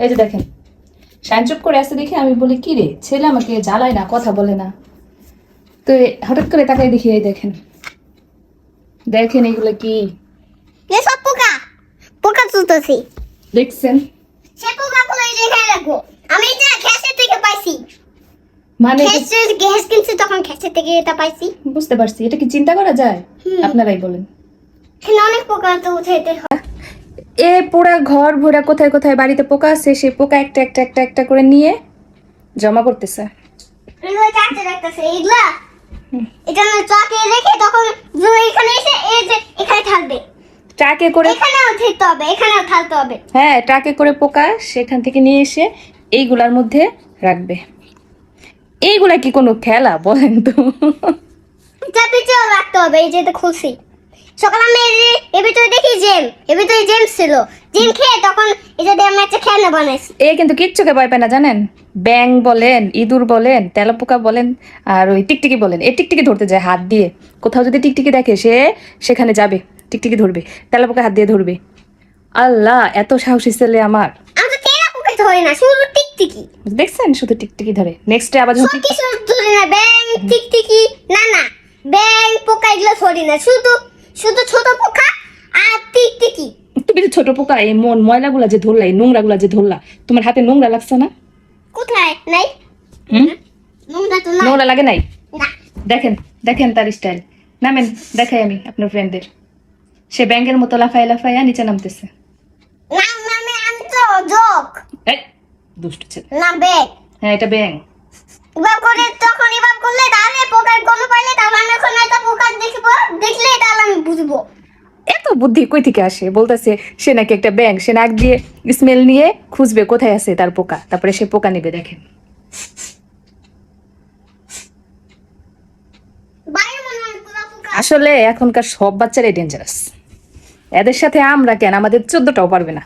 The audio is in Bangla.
এই যে দেখেন। শাইন চুপ করে আসতে দেখে আমি বলি কি রে ছেলে আমাকে জ্বালায় না কথা বলে না। তো হঠাৎ করে তাকাই দেখি এই দেখেন। দেখেন এগুলো কি? এসব পোকা। পোকা দেখছেন? সে পোকাগুলো এই রাখব আমি এটা ঘ্যাসের থেকে পাইছি। মানে কিনছি তখন থেকে এটা পাইছি। বুঝতে পারছি এটা কি চিন্তা করা যায়। আপনারাই বলেন। এখানে অনেক পোকা তো উঠাইতে হয়। এ পুরা ঘর ভরা কোথায় কোথায় বাড়িতে পোকা আছে সেই পোকা একটা একটা একটা একটা করে নিয়ে জমা করতেছে। এটা না রেখে তখন এখানে এসে এই যে এখানে থাকবে ট্রাকে করে এখানেও থাকতে হবে এখানেও থাকতে হবে। হ্যাঁ ট্রাকে করে পোকা সেখান থেকে নিয়ে এসে এইগুলার মধ্যে রাখবে। এইগুলা কি কোনো খেলা বলেন তো? রাখতে হবে এই যে এটা খুলছি। সকালে আমি এই এর ভিতরে দেখি জেম এর ভিতরে জেম ছিল। জেম খেয়ে তখন এই যে দিয়ে আমি একটা খেলনা বানাইছি। এ কিন্তু কিচ্ছুকে ভয় পায় না জানেন? ব্যাং বলেন ইঁদুর বলেন তেলাপোকা বলেন আর ওই টিকটিকি বলেন। এই টিকটিকি ধরতে যায় হাত দিয়ে। কোথাও যদি টিকটিকি দেখে সে সেখানে যাবে। টিকটিকি ধরবে তেলাপোকা হাত দিয়ে ধরবে। আল্লাহ এত সাহসী ছেলে আমার। আমি না শুধু টিকটিকি। দেখছেন? শুধু টিকটিকি ধরে। নেক্সট ডে আবার সব কিছু ধরি না ব্যাং টিকটিকি না না। ব্যাং পোকা এগুলো ধরি না শুধু শুধু ছোট যে ছোট পোকা এই মন ময়লাগুলা যে ধরলা এই নোংরাগুলা যে ধরলা তোমার হাতে নোংরা লাগছে না? কোথায়? নাই? নোংরা তো নোংরা লাগে নাই? দেখেন দেখেন তার স্টাইল নামেন দেখাই আমি আপনার ফ্রেন্ডদের সে ব্যাঙ্গের মতো লাফায় লাফাইয়া নিচে নামতেছে। এই দুষ্ট ছেলে। না হ্যাঁ এটা ব্যাং এবার করে তখন এবার করলে তাহলে পোকার গন্ধ পাইলে তাহলে আমি এখন একটা পোকা দেখব দেখলে তাহলে আমি বুঝব এত বুদ্ধি কই থেকে আসে? বলতেছে, সে নাকি একটা ব্যাং সে নাক দিয়ে স্মেল নিয়ে খুঁজবে কোথায় আছে তার পোকা। তারপরে সে পোকা নেবে, দেখেন। আসলে এখনকার সব বাচ্চারাই ডেঞ্জারাস এদের সাথে আমরা কেন? আমাদের চোদ্দটাও পারবে না।